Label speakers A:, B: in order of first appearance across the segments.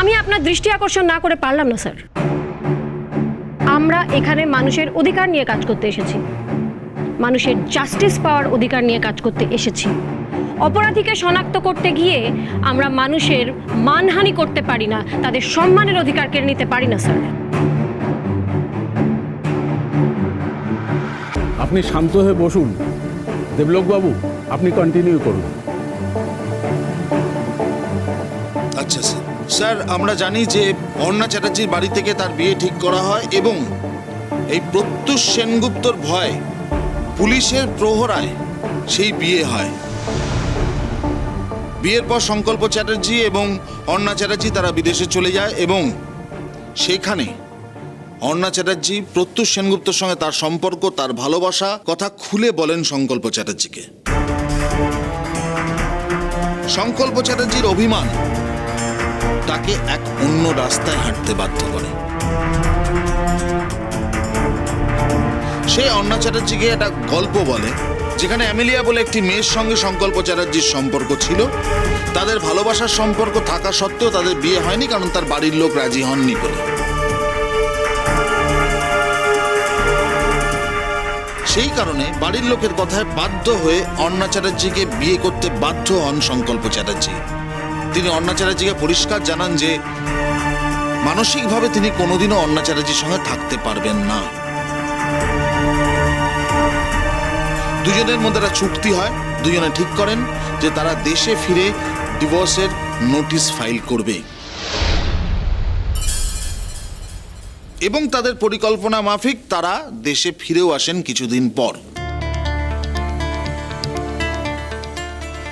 A: আমি আপনার দৃষ্টি আকর্ষণ না করে পারলাম না স্যার। আমরা এখানে মানুষের অধিকার নিয়ে কাজ করতে এসেছি। মানুষের জাস্টিস পাওয়ার অধিকার নিয়ে কাজ করতে এসেছি। অপরাধীকে শনাক্ত করতে গিয়ে আমরা মানুষের মানহানি করতে পারি না তাদের সম্মানের অধিকার কেড়ে নিতে পারি না স্যার।
B: আপনি শান্ত হয়ে বসুন। দেবলোকবাবু আপনি কন্টিনিউ করুন।
C: আচ্ছা স্যার। স্যার, আমরা জানি যে অর্ণা চ্যাটার্জির বাড়ি থেকে তার বিয়ে ঠিক করা হয় এবং এই প্রত্যুষ সেনগুপ্তর ভয় পুলিশের প্রহরায় সেই বিয়ে হয়। বিয়ের পর সংকল্প চ্যাটার্জি এবং অর্ণা চ্যাটার্জি তারা বিদেশে চলে যায় এবং সেখানে অর্ণা চ্যাটার্জি, প্রত্যুষ সেনগুপ্তর সঙ্গে তার সম্পর্ক, তার ভালোবাসা কথা খুলে বলেন সংকল্প চ্যাটার্জিকে। সংকল্প চ্যাটার্জির অভিমান তাকে এক অন্য রাস্তায় হাঁটতে বাধ্য করে। সে অন্না চ্যাটার্জিকে একটা গল্প বলে, যেখানে অ্যামেলিয়া বলে একটি মেয়ের সঙ্গে সংকল্প চ্যাটার্জির সম্পর্ক ছিল। তাদের ভালোবাসার সম্পর্ক থাকা সত্ত্বেও তাদের বিয়ে হয়নি, কারণ তার বাড়ির লোক রাজি হননি বলে। সেই কারণে বাড়ির লোকের কথায় বাধ্য হয়ে অন্না চ্যাটার্জিকে বিয়ে করতে বাধ্য হন সংকল্প চ্যাটার্জি। তিনি অন্না চ্যাটার্জিকে পরিষ্কার জানান যে, মানসিকভাবে তিনি কোনোদিনও অন্না চ্যাটার্জির সঙ্গে থাকতে পারবেন না। দুজনের মধ্যে একটা চুক্তি হয়, দুজনে ঠিক করেন যে তারা দেশে ফিরে ডিভোর্সের নোটিশ ফাইল করবে। এবং তাদের পরিকল্পনা মাফিক, তারা দেশে ফিরেও আসেন কিছুদিন পর।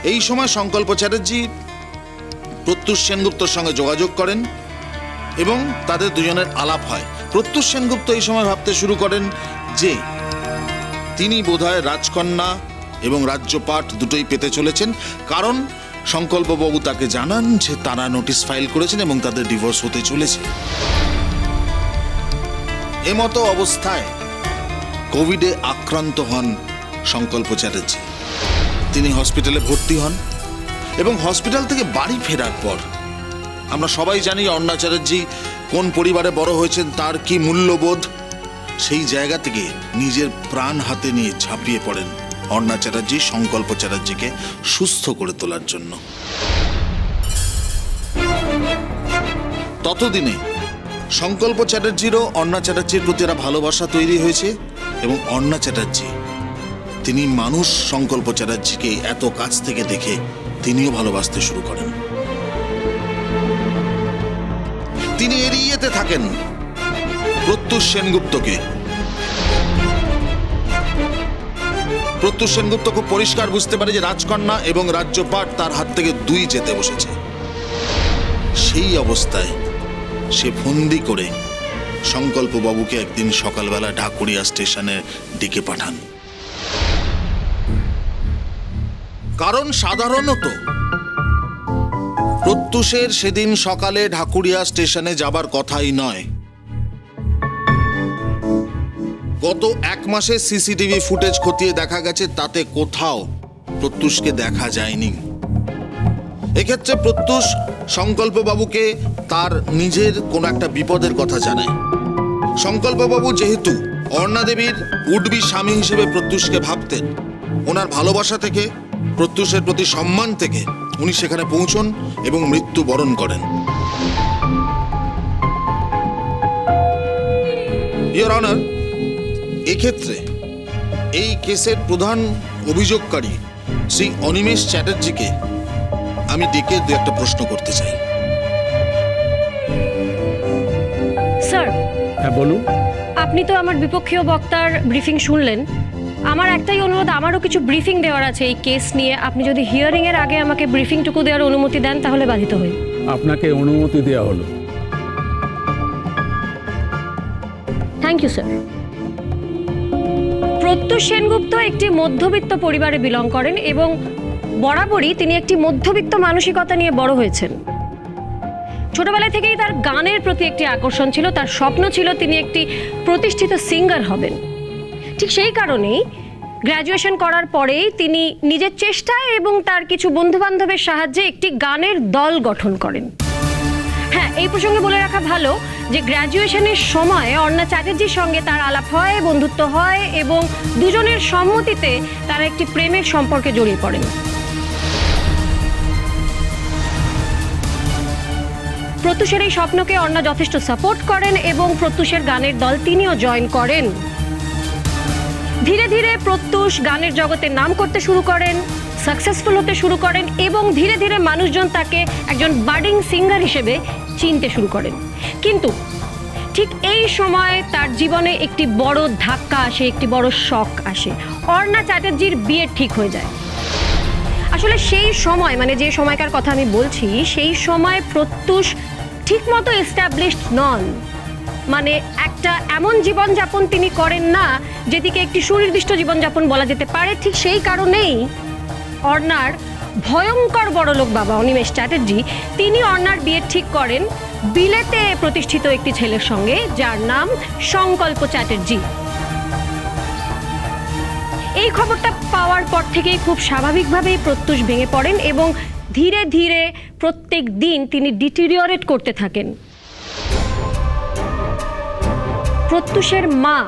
C: এই সময় সংকল্প চ্যাটার্জি প্রত্যুষ সেনগুপ্তর সঙ্গে যোগাযোগ করেন এবং তাদের দুজনের আলাপ হয়। প্রত্যুষ সেনগুপ্ত এই সময় ভাবতে শুরু করেন যে, তিনি বোধহয় রাজকন্যা এবং রাজ্যপাঠ দুটোই পেতে চলেছেন, কারণ সংকল্পবাবু তাকে জানান যে তারা নোটিশ ফাইল করেছেন এবং তাদের ডিভোর্স হতে চলেছে। এমতো অবস্থায় কোভিডে আক্রান্ত হন সংকল্প চ্যাটার্জি। তিনি হসপিটালে ভর্তি হন। এবং হসপিটাল থেকে বাড়ি ফেরার পর, আমরা সবাই জানি অন্না কোন পরিবারে বড় হয়েছেন, তার কি মূল্যবোধ? সেই জায়গা থেকে নিজের প্রাণ হাতে নিয়ে ঝাঁপিয়ে পড়েন চ্যাটার্জি, সংকল্প চ্যাটার্জিকে সুস্থ করে তোলার জন্য। ততদিনে সংকল্প চ্যাটার্জিরও অর্ণা চ্যাটার্জির প্রতি একটা ভালোবাসা তৈরি হয়েছে এবং অর্ণা চ্যাটার্জি, তিনি মানুষ সংকল্প চ্যাটার্জিকে এত কাছ থেকে দেখে তিনিও ভালোবাসতে শুরু করেন। তিনি এড়িয়েতে থাকেন প্রত্যুষ সেনগুপ্তকে। প্রত্যুষ সেনগুপ্ত খুব পরিষ্কার বুঝতে পারে যে রাজকন্যা এবং রাজ্যপাট তার হাত থেকে দুই যেতে বসেছে। সেই অবস্থায় সে ফন্দি করে সংকল্পবাবুকে একদিন সকালবেলা ঢাকুরিয়া স্টেশনে ডেকে পাঠান। কারণ সাধারণত প্রত্যুষের সেদিন সকালে ঢাকুরিয়া স্টেশনে যাবার কথাই নয়। গত এক মাসে সিসিটিভি ফুটেজ খতিয়ে দেখা গেছে, তাতে কোথাও প্রত্যুষকে দেখা যায়নি। এক্ষেত্রে প্রত্যুষ সংকল্পবাবুকে তার নিজের কোনো একটা বিপদের কথা জানায়। সংকল্পবাবু যেহেতু অর্ণাদেবীর উডবি স্বামী হিসেবে প্রত্যুষকে ভাবতেন, ওনার ভালোবাসা থেকে প্রত্যুষের প্রতি সম্মান থেকে উনি সেখানে পৌঁছন এবং মৃত্যু বরণ করেন। ইয়োর অনার এক্ষেত্রে এই কেসের প্রধান অভিযোগকারী শ্রী অনিমেষ চ্যাটার্জিকে আমি ডেকে দু একটা প্রশ্ন করতে চাই।
A: স্যার
B: হ্যাঁ বলুন।
A: আপনি তো আমার বিপক্ষীয় বক্তার ব্রিফিং শুনলেন। আমার একটাই অনুরোধ আমারও কিছু ব্রিফিং দেওয়ার আছে এই কেস নিয়ে। আপনি যদি হিয়ারিং এর আগে আমাকে ব্রিফিংটুকু দেওয়ার অনুমতি দেন তাহলে বাধিত হই।
B: আপনাকে অনুমতি দেওয়া হলো।
A: Thank you sir Pratyush Sengupta একটি মধ্যবিত্ত পরিবারে বিলং করেন এবং বরাবরই তিনি একটি মধ্যবিত্ত মানসিকতা নিয়ে বড় হয়েছেন। ছোটবেলা থেকেই তার গানের প্রতি একটি আকর্ষণ ছিল তার স্বপ্ন ছিল তিনি একটি প্রতিষ্ঠিত সিঙ্গার হবেন। ঠিক সেই কারণেই গ্র্যাজুয়েশন করার পরেই তিনি নিজের চেষ্টায় এবং তার কিছু বন্ধু বান্ধবের সাহায্যে একটি গানের দল গঠন করেন। হ্যাঁ এই এই প্রসঙ্গে বলে রাখা ভালো যে গ্র্যাজুয়েশনের সময় অর্ণা চ্যাটার্জির সঙ্গে তার আলাপ হয়, বন্ধুত্ব হয় এবং দুজনের সম্মতিতে তারা একটি প্রেমের সম্পর্কে জড়িয়ে পড়েন। প্রত্যুষের এই স্বপ্নকে অর্ণা যথেষ্ট সাপোর্ট করেন এবং প্রত্যুষের গানের দল তিনিও জয়েন করেন। ধীরে ধীরে প্রত্যুষ গানের জগতে নাম করতে শুরু করেন সাকসেসফুল হতে শুরু করেন এবং ধীরে ধীরে মানুষজন তাকে একজন বার্ডিং সিঙ্গার হিসেবে চিনতে শুরু করেন। কিন্তু ঠিক এই সময় তার জীবনে একটি বড় ধাক্কা আসে, একটি বড় শখ আসে। অর্ণা চ্যাটার্জির বিয়ে ঠিক হয়ে যায়। আসলে সেই সময় মানে যে সময়কার কথা আমি বলছি, সেই সময় প্রত্যুষ ঠিকমতো এস্টাবলিশড নন। মানে একটা এমন জীবনযাপন তিনি করেন না যেটিকে একটি সুনির্দিষ্ট জীবনযাপন বলা যেতে পারে। ঠিক সেই কারণেই অর্ণার ভয়ঙ্কর বড়লোক বাবা অনিমেষ চ্যাটার্জি, তিনি অর্ণার বিয়ে ঠিক করেন বিলেতে প্রতিষ্ঠিত একটি ছেলের সঙ্গে, যার নাম সংকল্প চ্যাটার্জি। এই খবরটা পাওয়ার পর থেকেই খুব স্বাভাবিকভাবেই প্রত্যুষ ভেঙে পড়েন এবং ধীরে ধীরে প্রত্যেক দিন তিনি ডিটিরিয়রেট করতে থাকেন। প্রত্যুষের মা।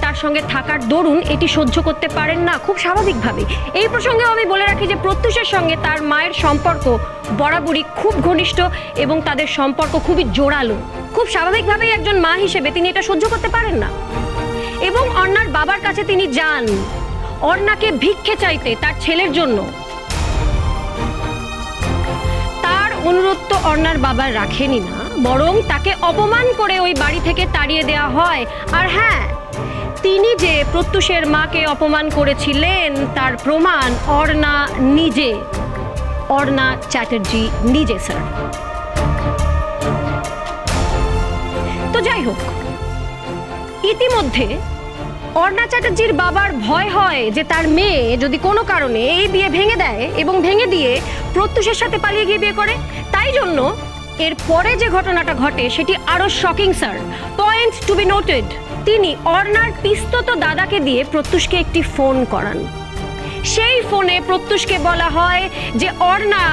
A: তার সঙ্গে থাকার দরুন এটি সহ্য করতে পারেন না, খুব স্বাভাবিকভাবে। এই প্রসঙ্গেও আমি বলে রাখি যে, প্রত্যুষের সঙ্গে তার মায়ের সম্পর্ক বরাবরই খুব ঘনিষ্ঠ এবং তাদের সম্পর্ক খুবই জোরালো। খুব স্বাভাবিকভাবেই একজন মা হিসেবে তিনি এটা সহ্য করতে পারেন না। এবং অর্ণার বাবার কাছে তিনি যান। অর্ণাকে ভিক্ষে চাইতে তার ছেলের জন্য। তার অনুরোধ তো অর্ণার বাবা রাখেনি না। বরং তাকে অপমান করে ওই বাড়ি থেকে তাড়িয়ে দেওয়া হয়। আর হ্যাঁ তিনি যে প্রত্যুষের মাকে অপমান করেছিলেন, তার প্রমাণ অর্ণা নিজে। অর্ণা চ্যাটার্জি নিজে, স্যার। তো যাই হোক, ইতিমধ্যে অর্ণা চ্যাটার্জির বাবার ভয় হয় যে তার মেয়ে যদি কোনো কারণে এই বিয়ে ভেঙে দেয় এবং ভেঙে দিয়ে প্রত্যুষের সাথে পালিয়ে গিয়ে বিয়ে করে। তাই জন্য এর পরে যে ঘটনাটা ঘটে, সেটি আরও shocking sir point to be noted তিনি অর্ণার পিস্তত দাদাকে দিয়ে প্রত্যুষকে একটি ফোন করান। সেই ফোনে প্রত্যুষকে বলা হয় যে, অর্ণা,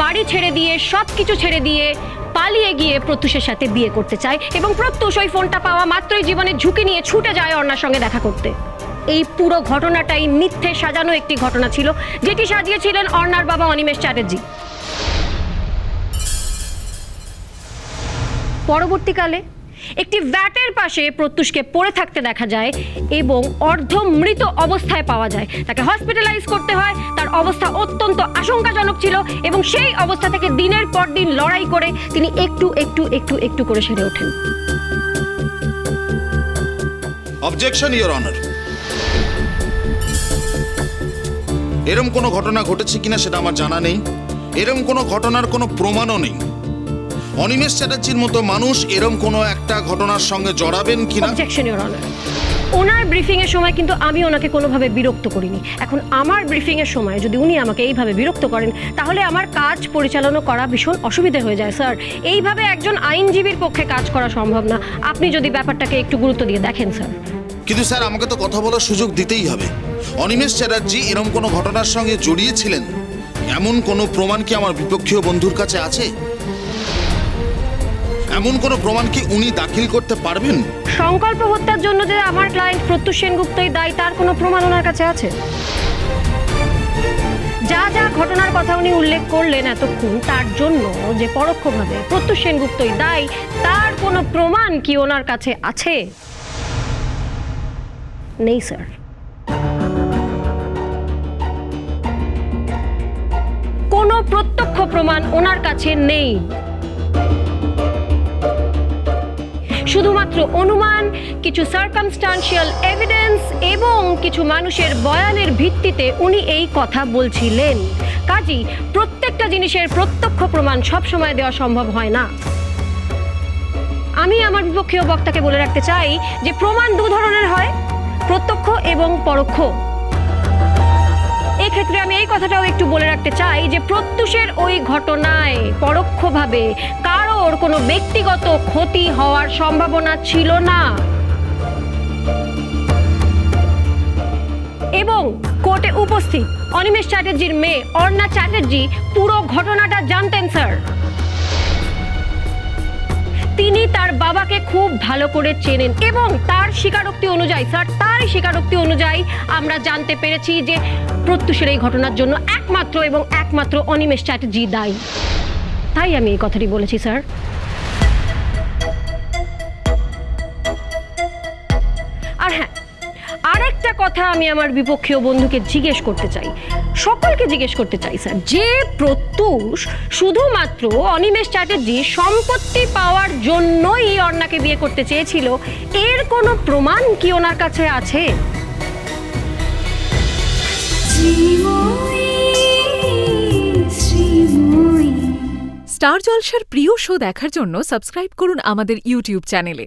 A: বাড়ি ছেড়ে দিয়ে সব কিছু ছেড়ে দিয়ে পালিয়ে গিয়ে প্রত্যুষের সাথে বিয়ে করতে চায় এবং প্রত্যুষ ওই ফোনটা পাওয়া মাত্রই জীবনের ঝুঁকি নিয়ে ছুটে যায় অর্ণার সঙ্গে দেখা করতে। এই পুরো ঘটনাটাই মিথ্যে সাজানো একটি ঘটনা ছিল, যেটি সাজিয়েছিলেন অর্ণার বাবা অনিমেষ চ্যাটার্জি। পরবর্তীকালে একটি ভ্যাটের পাশে প্রত্যুষকে পড়ে থাকতে দেখা যায় এবং অর্ধ মৃত অবস্থায় পাওয়া যায়। তাকে হসপিটালাইজ করতে হয়, তার অবস্থা অত্যন্ত আশঙ্কাজনক ছিল এবং সেই অবস্থা থেকে দিনের পর দিন লড়াই করে তিনি একটু একটু একটু একটু করে সেরে ওঠেন।
C: অবজেকশন ইওর অনার এরম কোনো ঘটনা ঘটেছে কিনা সেটা আমার জানা নেই। এরম কোনো ঘটনার কোনো প্রমাণও নেই। অনিমেষ চ্যাটার্জির মতো মানুষ এরম কোনো একটা ঘটনার সঙ্গে জড়াবেন কিনা?
A: অবজেকশন ইওর অনার ওনার ব্রিফিং এর সময় কিন্তু আমি ওনাকে কোনোভাবে বিরক্ত করিনি। এখন আমার ব্রিফিং এর সময় যদি উনি আমাকে এইভাবে বিরক্ত করেন তাহলে আমার কাজ পরিচালনা করা ভীষণ অসুবিধে হয়ে যায় স্যার। এইভাবে একজন আইনজীবীর পক্ষে কাজ করা সম্ভব না। আপনি যদি ব্যাপারটাকে একটু গুরুত্ব দিয়ে দেখেন স্যার।
C: কিন্তু স্যার আমাকে তো কথা বলার সুযোগ দিতেই হবে। অনিমেষ চ্যাটার্জি এরম কোনো ঘটনার সঙ্গে জড়িয়েছিলেন? এমন কোনো প্রমাণ কি আমার বিপক্ষীয় বন্ধুর কাছে আছে? এমন কোনো প্রমাণ কি উনি দাখিল করতে পারবেন?
A: সংকল্প হত্যার জন্য যে আমার ক্লায়েন্ট প্রত্যুষ সেনগুপ্তই দায়ী, তার কোনো প্রমাণ ওনার কাছে আছে? যা যা ঘটনার কথা উনি উল্লেখ করলেন এতক্ষণ, তার জন্য যে পরোক্ষভাবে প্রত্যুষ সেনগুপ্তই দায়ী, তার কোনো প্রমাণ কি ওনার কাছে আছে? নেই স্যার কোনো প্রত্যক্ষ প্রমাণ ওনার কাছে নেই। শুধুমাত্র অনুমান, কিছু সার্কামস্টান্সিয়াল এভিডেন্স এবং কিছু মানুষের বয়ানের ভিত্তিতে উনি এই কথা বলছিলেন। কাজী প্রত্যেকটা জিনিসের প্রত্যক্ষ প্রমাণ সবসময় দেওয়া সম্ভব হয় না। আমি আমার বিপক্ষীয় বক্তাকে বলে রাখতে চাই যে প্রমাণ দু ধরনের হয়, প্রত্যক্ষ এবং পরোক্ষ। এক্ষেত্রে আমি এই কথাটাও একটু বলে রাখতে চাই যে প্রত্যুষের ওই ঘটনায় পরোক্ষভাবে কারোর কোনো ব্যক্তিগত ক্ষতি হওয়ার সম্ভাবনা ছিল না। এবং কোর্টে উপস্থিত অনিমেষ চ্যাটার্জির মেয়ে অর্ণা চ্যাটার্জি পুরো ঘটনাটা জানতেন, স্যার। তিনি তার বাবাকে খুব ভালো করে চেনেন এবং তার স্বীকারোক্তি অনুযায়ী স্যার তার স্বীকারোক্তি অনুযায়ী আমরা জানতে পেরেছি যে প্রত্যুষের এই ঘটনার জন্য একমাত্র এবং একমাত্র অনিমেষ চ্যাটার্জি দায়ী। তাই আমি এই কথাটি বলেছি স্যার আরেকটা কথা আমি আমার বিপক্ষীয় বন্ধুকে জিজ্ঞেস করতে চাই। সকলকে জিজ্ঞেস করতে চাই স্যার। যে প্রত্যুষ শুধুমাত্র অনিমেষ চ্যাটার্জি সম্পত্তি পাওয়ার জন্যই অর্ণাকে বিয়ে করতে চেয়েছিল এর কোনো প্রমাণ কি ওনার কাছে আছে?
D: স্টার জলসার প্রিয় শো দেখার জন্য সাবস্ক্রাইব করুন আমাদের ইউটিউব চ্যানেলে।